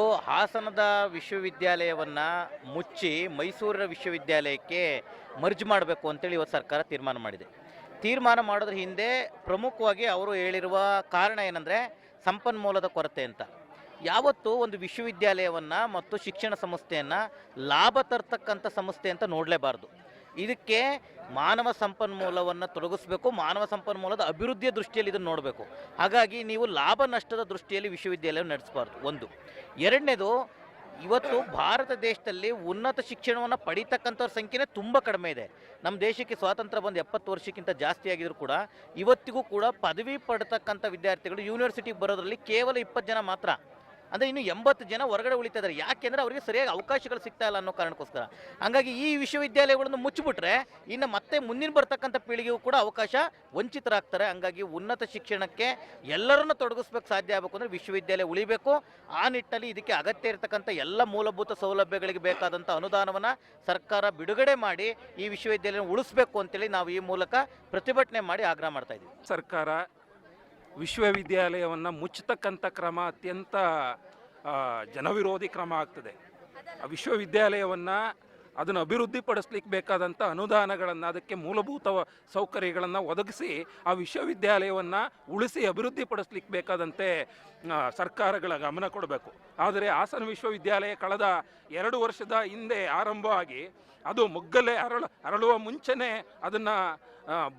ಹಾಸನದ ವಿಶ್ವವಿದ್ಯಾಲಯವನ್ನು ಮುಚ್ಚಿ ಮೈಸೂರಿನ ವಿಶ್ವವಿದ್ಯಾಲಯಕ್ಕೆ ಮರ್ಜ್ ಮಾಡಬೇಕು ಅಂತೇಳಿ ಇವತ್ತು ಸರ್ಕಾರ ತೀರ್ಮಾನ ಮಾಡಿದೆ. ತೀರ್ಮಾನ ಮಾಡೋದ್ರ ಹಿಂದೆ ಪ್ರಮುಖವಾಗಿ ಅವರು ಹೇಳಿರುವ ಕಾರಣ ಏನಂದರೆ ಸಂಪನ್ಮೂಲದ ಕೊರತೆ ಅಂತ. ಯಾವತ್ತು ಒಂದು ವಿಶ್ವವಿದ್ಯಾಲಯವನ್ನು ಮತ್ತು ಶಿಕ್ಷಣ ಸಂಸ್ಥೆಯನ್ನು ಲಾಭ ತರ್ತಕ್ಕಂಥ ಸಂಸ್ಥೆ ಅಂತ ನೋಡಲೇಬಾರ್ದು. ಇದಕ್ಕೆ ಮಾನವ ಸಂಪನ್ಮೂಲವನ್ನು ತೊಡಗಿಸ್ಬೇಕು, ಮಾನವ ಸಂಪನ್ಮೂಲದ ಅಭಿವೃದ್ಧಿಯ ದೃಷ್ಟಿಯಲ್ಲಿ ಇದನ್ನು ನೋಡಬೇಕು. ಹಾಗಾಗಿ ನೀವು ಲಾಭ ನಷ್ಟದ ದೃಷ್ಟಿಯಲ್ಲಿ ವಿಶ್ವವಿದ್ಯಾಲಯ ನಡೆಸಬಾರ್ದು. ಒಂದು. ಎರಡನೇದು, ಇವತ್ತು ಭಾರತ ದೇಶದಲ್ಲಿ ಉನ್ನತ ಶಿಕ್ಷಣವನ್ನು ಪಡೀತಕ್ಕಂಥವ್ರ ಸಂಖ್ಯೆನೇ ತುಂಬ ಕಡಿಮೆ ಇದೆ. ನಮ್ಮ ದೇಶಕ್ಕೆ ಸ್ವಾತಂತ್ರ್ಯ ಬಂದು ಎಪ್ಪತ್ತು ವರ್ಷಕ್ಕಿಂತ ಜಾಸ್ತಿ ಆಗಿದ್ರು ಕೂಡ, ಇವತ್ತಿಗೂ ಕೂಡ ಪದವಿ ಪಡ್ತಕ್ಕಂಥ ವಿದ್ಯಾರ್ಥಿಗಳು ಯೂನಿವರ್ಸಿಟಿಗೆ ಬರೋದ್ರಲ್ಲಿ ಕೇವಲ ಇಪ್ಪತ್ತು ಜನ ಮಾತ್ರ. ಅಂದರೆ ಇನ್ನು ಎಂಬತ್ತು ಜನ ಹೊರಗಡೆ ಉಳಿತಾ ಇದ್ದಾರೆ ಯಾಕೆಂದರೆ ಅವರಿಗೆ ಸರಿಯಾಗಿ ಅವಕಾಶಗಳು ಸಿಗ್ತಾ ಇಲ್ಲ ಅನ್ನೋ ಕಾರಣಕ್ಕೋಸ್ಕರ. ಹಂಗಾಗಿ ಈ ವಿಶ್ವವಿದ್ಯಾಲಯಗಳನ್ನು ಮುಚ್ಚಿಬಿಟ್ರೆ ಇನ್ನು ಮತ್ತೆ ಮುಂದಿನ ಬರ್ತಕ್ಕಂಥ ಪೀಳಿಗೆಗೂ ಕೂಡ ಅವಕಾಶ ವಂಚಿತರಾಗ್ತಾರೆ. ಹಂಗಾಗಿ ಉನ್ನತ ಶಿಕ್ಷಣಕ್ಕೆ ಎಲ್ಲರನ್ನು ತೊಡಗಿಸ್ಬೇಕು ಸಾಧ್ಯ ಆಗಬೇಕು ಅಂದರೆ ವಿಶ್ವವಿದ್ಯಾಲಯ ಉಳಿಬೇಕು. ಆ ನಿಟ್ಟಿನಲ್ಲಿ ಇದಕ್ಕೆ ಅಗತ್ಯ ಇರತಕ್ಕಂಥ ಎಲ್ಲ ಮೂಲಭೂತ ಸೌಲಭ್ಯಗಳಿಗೆ ಬೇಕಾದಂಥ ಅನುದಾನವನ್ನು ಸರ್ಕಾರ ಬಿಡುಗಡೆ ಮಾಡಿ ಈ ವಿಶ್ವವಿದ್ಯಾಲಯ ಉಳಿಸ್ಬೇಕು ಅಂತೇಳಿ ನಾವು ಈ ಮೂಲಕ ಪ್ರತಿಭಟನೆ ಮಾಡಿ ಆಗ್ರಹ ಮಾಡ್ತಾ ಇದ್ದೀವಿ. ಸರ್ಕಾರ ವಿಶ್ವವಿದ್ಯಾಲಯವನ್ನು ಮುಚ್ಚತಕ್ಕಂಥ ಕ್ರಮ ಅತ್ಯಂತ ಜನವಿರೋಧಿ ಕ್ರಮ ಆಗ್ತದೆ. ಆ ವಿಶ್ವವಿದ್ಯಾಲಯವನ್ನು ಅದನ್ನು ಅಭಿವೃದ್ಧಿಪಡಿಸ್ಲಿಕ್ಕೆ ಬೇಕಾದಂಥ ಅನುದಾನಗಳನ್ನು, ಅದಕ್ಕೆ ಮೂಲಭೂತ ಸೌಕರ್ಯಗಳನ್ನು ಒದಗಿಸಿ ಆ ವಿಶ್ವವಿದ್ಯಾಲಯವನ್ನು ಉಳಿಸಿ ಅಭಿವೃದ್ಧಿಪಡಿಸ್ಲಿಕ್ಕೆ ಬೇಕಾದಂತೆ ಸರ್ಕಾರಗಳ ಗಮನ ಕೊಡಬೇಕು. ಆದರೆ ಹಾಸನ ವಿಶ್ವವಿದ್ಯಾಲಯ ಕಳೆದ ಎರಡು ವರ್ಷದ ಹಿಂದೆ ಆರಂಭವಾಗಿ ಅದು ಮುಗ್ಗಲೇ ಅರಳ, ಅರಳುವ ಮುಂಚೆನೇ ಅದನ್ನು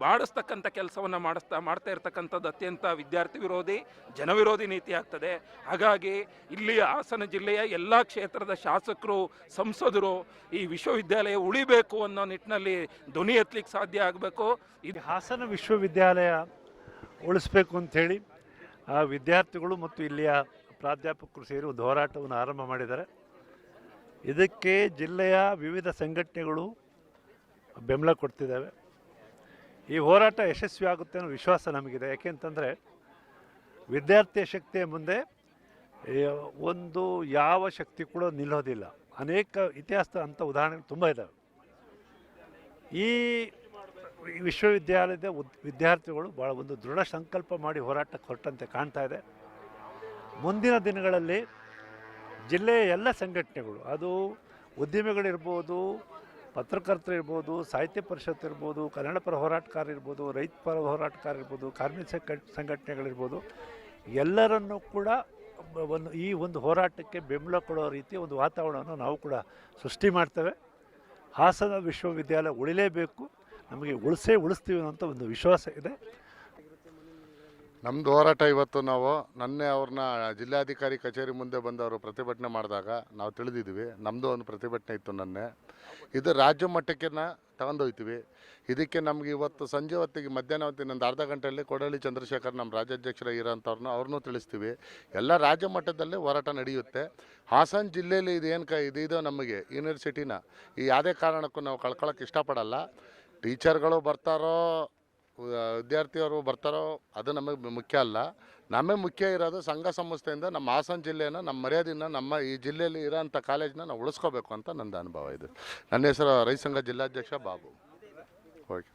ಬಾಡಿಸ್ತಕ್ಕಂಥ ಕೆಲಸವನ್ನು ಮಾಡಿಸ್ತಾ, ಮಾಡ್ತಾ ಇರ್ತಕ್ಕಂಥದ್ದು ಅತ್ಯಂತ ವಿದ್ಯಾರ್ಥಿ ವಿರೋಧಿ ಜನವಿರೋಧಿ ನೀತಿ ಆಗ್ತದೆ. ಹಾಗಾಗಿ ಇಲ್ಲಿ ಹಾಸನ ಜಿಲ್ಲೆಯ ಎಲ್ಲ ಕ್ಷೇತ್ರದ ಶಾಸಕರು, ಸಂಸದರು ಈ ವಿಶ್ವವಿದ್ಯಾಲಯ ಉಳಿಬೇಕು ಅನ್ನೋ ನಿಟ್ಟಿನಲ್ಲಿ ಧ್ವನಿ ಎತ್ತಲಿಕ್ಕೆ ಸಾಧ್ಯ ಆಗಬೇಕು. ಇದು ಹಾಸನ ವಿಶ್ವವಿದ್ಯಾಲಯ ಉಳಿಸ್ಬೇಕು ಅಂಥೇಳಿ ಆ ವಿದ್ಯಾರ್ಥಿಗಳು ಮತ್ತು ಇಲ್ಲಿಯ ಪ್ರಾಧ್ಯಾಪಕರು ಸೇರಿ ಒಂದು ಹೋರಾಟವನ್ನು ಆರಂಭ ಮಾಡಿದ್ದಾರೆ. ಇದಕ್ಕೆ ಜಿಲ್ಲೆಯ ವಿವಿಧ ಸಂಘಟನೆಗಳು ಬೆಂಬಲ ಕೊಡ್ತಿದ್ದಾವೆ. ಈ ಹೋರಾಟ ಯಶಸ್ವಿ ಆಗುತ್ತೆ ಅನ್ನೋ ವಿಶ್ವಾಸ ನಮಗಿದೆ. ಯಾಕೆಂತಂದರೆ ವಿದ್ಯಾರ್ಥಿಯ ಶಕ್ತಿಯ ಮುಂದೆ ಒಂದು ಯಾವ ಶಕ್ತಿ ಕೂಡ ನಿಲ್ಲೋದಿಲ್ಲ. ಅನೇಕ ಇತಿಹಾಸದ ಅಂಥ ಉದಾಹರಣೆಗಳು ತುಂಬ ಇದ್ದಾವೆ ಈ ವಿಶ್ವವಿದ್ಯಾಲಯದ ವಿದ್ಯಾರ್ಥಿಗಳು ಭಾಳ ಒಂದು ದೃಢ ಸಂಕಲ್ಪ ಮಾಡಿ ಹೋರಾಟಕ್ಕೆ ಹೊರಟಂತೆ ಕಾಣ್ತಾ ಇದೆ. ಮುಂದಿನ ದಿನಗಳಲ್ಲಿ ಜಿಲ್ಲೆಯ ಎಲ್ಲ ಸಂಘಟನೆಗಳು, ಅದು ಉದ್ಯಮಿಗಳಿರ್ಬೋದು ಪತ್ರಕರ್ತರು ಇರ್ಬೋದು, ಸಾಹಿತ್ಯ ಪರಿಷತ್ ಇರ್ಬೋದು, ಕನ್ನಡ ಪರ ಹೋರಾಟಗಾರ ಇರ್ಬೋದು, ರೈತ ಪರ ಹೋರಾಟಗಾರ ಇರ್ಬೋದು, ಕಾರ್ಮಿಕ ಸಂಘ ಸಂಘಟನೆಗಳಿರ್ಬೋದು ಎಲ್ಲರನ್ನೂ ಕೂಡ ಒಂದು, ಈ ಒಂದು ಹೋರಾಟಕ್ಕೆ ಬೆಂಬಲ ಕೊಡೋ ರೀತಿ ಒಂದು ವಾತಾವರಣವನ್ನು ನಾವು ಕೂಡ ಸೃಷ್ಟಿ ಮಾಡ್ತೇವೆ. ಹಾಸನ ವಿಶ್ವವಿದ್ಯಾಲಯ ಉಳಿಲೇಬೇಕು. ನಮಗೆ ಉಳಿಸೇ ಉಳಿಸ್ತೀವಿ ಅನ್ನೋಂಥ ಒಂದು ವಿಶ್ವಾಸ ಇದೆ. ನಮ್ಮದು ಹೋರಾಟ ಇವತ್ತು ನಾವು ನನ್ನೆ ಅವ್ರನ್ನ ಜಿಲ್ಲಾಧಿಕಾರಿ ಕಚೇರಿ ಮುಂದೆ ಬಂದು ಅವರು ಪ್ರತಿಭಟನೆ ಮಾಡಿದಾಗ ನಾವು ತಿಳಿದಿದ್ವಿ. ನಮ್ಮದು ಒಂದು ಪ್ರತಿಭಟನೆ ಇತ್ತು ನನ್ನೆ. ಇದು ರಾಜ್ಯ ಮಟ್ಟಕ್ಕೆ ತಗೊಂಡೋಗ್ತೀವಿ ಇದಕ್ಕೆ ನಮ್ಗೆ ಇವತ್ತು ಸಂಜೆ ಹೊತ್ತಿಗೆ ಮಧ್ಯಾಹ್ನ ಹೊತ್ತಿಗೆ ಒಂದು ಅರ್ಧ ಗಂಟೆಯಲ್ಲಿ ಕೊಡಳ್ಳಿ ಚಂದ್ರಶೇಖರ್ ನಮ್ಮ ರಾಜ್ಯಾಧ್ಯಕ್ಷರ ಇರೋಂಥವ್ರನ್ನ ಅವ್ರನ್ನೂ ತಿಳಿಸ್ತೀವಿ. ಎಲ್ಲ ರಾಜ್ಯ ಮಟ್ಟದಲ್ಲೇ ಹೋರಾಟ ನಡೆಯುತ್ತೆ. ಹಾಸನ ಜಿಲ್ಲೆಯಲ್ಲಿ ಇದೇನು ಕ ಇದಿದೋ ನಮಗೆ ಯೂನಿವರ್ಸಿಟಿನ ಈ ಯಾವುದೇ ಕಾರಣಕ್ಕೂ ನಾವು ಕಳ್ಕೊಳ್ಳೋಕೆ ಇಷ್ಟಪಡಲ್ಲ. ಟೀಚರ್ಗಳು ಬರ್ತಾರೋ ವಿದ್ಯಾರ್ಥಿಯವರು ಬರ್ತಾರೋ, ಅದು ನಮಗೆ ಮುಖ್ಯ ಅಲ್ಲ. ನಮಗೆ ಮುಖ್ಯ ಇರೋದು ಸಂಘ ಸಂಸ್ಥೆಯಿಂದ ನಮ್ಮ ಹಾಸನ ಜಿಲ್ಲೆನ ನಮ್ಮ ಮರ್ಯಾದೆನ ನಮ್ಮ ಈ ಜಿಲ್ಲೆಯಲ್ಲಿ ಇರೋಂಥ ಕಾಲೇಜನ್ನ ನಾವು ಉಳಿಸ್ಕೋಬೇಕು ಅಂತ ನನ್ನ ಅನುಭವ ಇದೆ. ನನ್ನ ಹೆಸರು ರೈತ ಸಂಘ ಜಿಲ್ಲಾಧ್ಯಕ್ಷ ಬಾಬು. ಓಕೆ.